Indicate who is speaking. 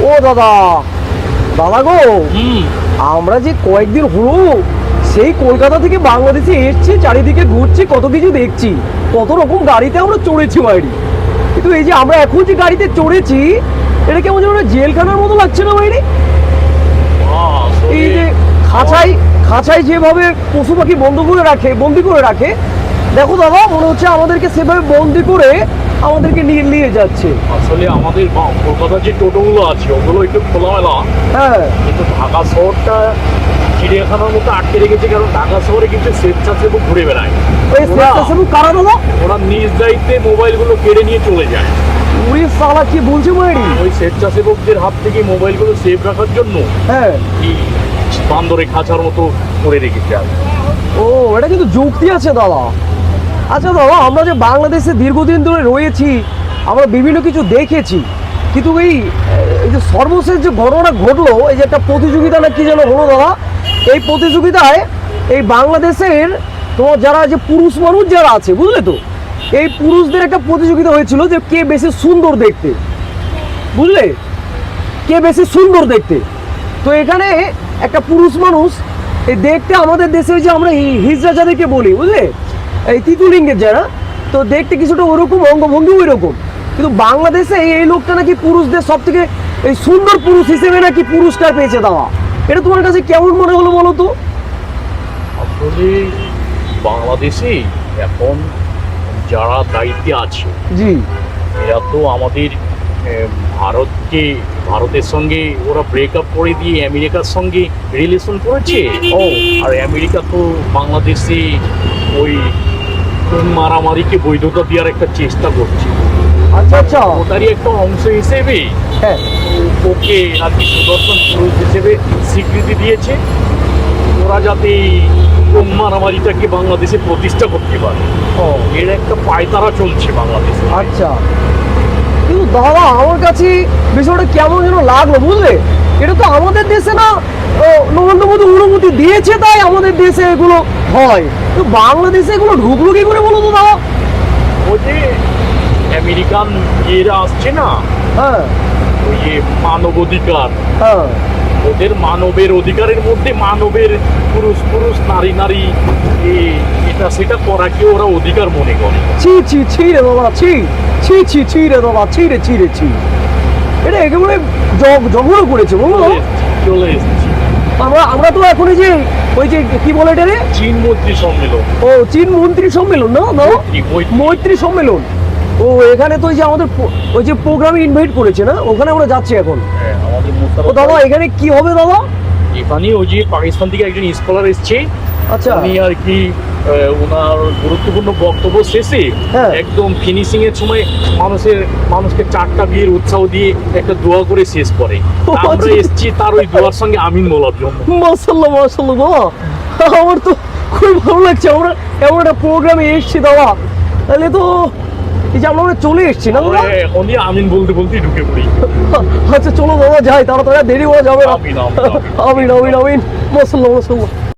Speaker 1: ও দাদা দাদা গো আমরা যে কয়েকদিন হলো সেই কলকাতা থেকে বাংলাদেশে এসছি চারিদিকে ঘুরছি কত কিছু দেখছি কত রকম গাড়িতে আমরা চড়েছি বাইরে কিন্তু এই যে আমরা এখন যে গাড়িতে চড়েছি এটা কেমন যেন জেলখানার মতো লাগছে না বাইরে এই যে খাঁচাই খাঁচাই যেভাবে পশু পাখি বন্ধ করে রাখে বন্দি করে রাখে দেখো দাদা মনে হচ্ছে আমাদেরকে সেভাবে বন্দি করে আমাদেরকে নিয়ে নিয়ে যাচ্ছে।
Speaker 2: আসলে আমাদের কলকাতার যে টোটোগুলো আছে ওগুলো একটু খোলামেলা।
Speaker 1: হ্যাঁ।
Speaker 2: কিন্তু ঢাকা শহরটা চিড়িয়াখানার মতো আটকে রেখেছে কারণ ঢাকা শহরে কিন্তু স্বেচ্ছাসেবক ঘুরে বেড়ায়।
Speaker 1: ওই
Speaker 2: ওরা-
Speaker 1: স্বেচ্ছাসেবক
Speaker 2: নিজ দায়িত্বে মোবাইলগুলো কেড়ে নিয়ে চলে যায়।
Speaker 1: উড়ি সালা কি বলছে
Speaker 2: ওই স্বেচ্ছাসেবকদের হাত থেকে মোবাইলগুলো সেভ রাখার জন্য
Speaker 1: হ্যাঁ।
Speaker 2: বান্দরে খাঁচার মতো করে রেখেছে
Speaker 1: ও এটা কিন্তু যুক্তি আছে দাদা। আচ্ছা দাদা আমরা যে বাংলাদেশে দীর্ঘদিন ধরে রয়েছি আমরা বিভিন্ন কিছু দেখেছি। কিন্তু এই এই যে সর্বশেষ যে ঘটনা ঘটলো, এই যে একটা প্রতিযোগিতা না কি যেন হলো দাদা? এই প্রতিযোগিতায় এই বাংলাদেশের তোমার যারা যে পুরুষ মানুষ যারা আছে, বুঝলে তো? এই পুরুষদের একটা প্রতিযোগিতা হয়েছিল যে কে বেশি সুন্দর দেখতে। বুঝলে? কে বেশি সুন্দর দেখতে। তো এখানে একটা পুরুষ মানুষ, এই দেখতে আমাদের দেশে যে আমরা হি- হিজড়া যাদেরকে বলি, বুঝলে? এই তিতুলিঙ্গের যারা, তো দেখতে কিছুটা ওরকম অঙ্গভঙ্গি ওই রকম কিন্তু বাংলাদেশে এই- লোকটা নাকি পুরুষদের সব থেকে এই সুন্দর পুরুষ হিসেবে নাকি পুরস্কার পেয়েছে দেওয়া এটা তোমার কাছে কেমন মনে হলো বলো তো?
Speaker 2: আসলে বাংলাদেশে এখন যারা দায়িত্বে আছে
Speaker 1: জি।
Speaker 2: এরা তো আমাদের ভারতকে ভারতের সঙ্গে ওরা ব্রেকআপ করে দিয়ে আমেরিকার সঙ্গে রিলেশন করেছে।
Speaker 1: ও।
Speaker 2: আর আমেরিকা তো বাংলাদেশে ওই মারামারিকে বৈধতা দেওয়ার একটা চেষ্টা করছে।
Speaker 1: আচ্ছা আচ্ছা।
Speaker 2: ওটারই একটা অংশ হিসেবে
Speaker 1: হ্যাঁ।
Speaker 2: ওকে আর কি সুদর্শন পুরুষ হিসেবে স্বীকৃতি দিয়েছে। ওরা যাতে মারামারিটাকে বাংলাদেশে প্রতিষ্ঠা করতে পারে।
Speaker 1: ও।
Speaker 2: এর একটা পায়তারা চলছে বাংলাদেশে।
Speaker 1: আচ্ছা। কিন্তু দাদা আমার কাছে বিষয়টা কেমন যেন লাগল বুঝলে? এটা তো আমাদের দেশে না নরেন্দ্র মোদী অনুমতি দিয়েছে তাই আমাদের দেশে এগুলো হয়। তো বাংলাদেশে এগুলো ঢুকলো কি করে বলো তো দাদা?
Speaker 2: ওই যে আমেরিকান ইয়েরা আসছে না
Speaker 1: হ্যাঁ
Speaker 2: ওই মানবাধিকার
Speaker 1: হ্যাঁ
Speaker 2: ওদের মানবের অধিকারের মধ্যে মানবের পুরুষ পুরুষ নারী নারী এটা সেটা করাকে ওরা অধিকার মনে করে
Speaker 1: ছি ছি ছি রে বাবা ছি ছি ছি ছি রে বাবা ছি রে ছি রে ছি এটা একেবারে জঘন্য করেছে বলো
Speaker 2: চলে এসছে,
Speaker 1: আমরা আমরা তো এখন যে ওই যে কি বলে এটা রে
Speaker 2: চীন মন্ত্রী সম্মেলন।
Speaker 1: ও চীন মন্ত্রী সম্মেলন না? না।
Speaker 2: মৈত্রী
Speaker 1: সম্মেলন। ও এখানে তো ওই যে আমাদের ওই যে প্রোগ্রামে ইনভাইট করেছে না? ওখানে আমরা যাচ্ছি এখন।
Speaker 2: হ্যাঁ, আমাদের
Speaker 1: ও দাদা এখানে কি হবে দাদা?
Speaker 2: এখানে ওই যে পাকিস্তান থেকে একজন স্কলার এসছে।
Speaker 1: আচ্ছা।
Speaker 2: উনি আর কি ওনার গুরুত্বপূর্ণ বক্তব্য শেষে
Speaker 1: হ্যাঁ।
Speaker 2: একদম ফিনিশিং এর সময় মানুষের মানুষকে চারটা বিয়ের উৎসাহ দিয়ে একটা দোয়া করে শেষ করে।
Speaker 1: ও,
Speaker 2: আমরা
Speaker 1: আচ্ছা।
Speaker 2: এসেছি তার ওই দোয়ার সঙ্গে আমিন বলার জন্য।
Speaker 1: মাসাল্লাহ দাদা। আমার তো খুব ভালো লাগছে। আমরা এমন একটা প্রোগ্রামে এসছি দাদা। তাহলে তো এই যে আমরা ওখানে চলে এসেছি না দাদা
Speaker 2: আমিন বলতে বলতেই ঢুকে পড়ি।
Speaker 1: আচ্ছা চলো দাদা যাই তাড়াতাড়ি দেরি হওয়া যাবে আমিন, আমিন, আমিন। মাসাল্লাহ মাসাল্লাহ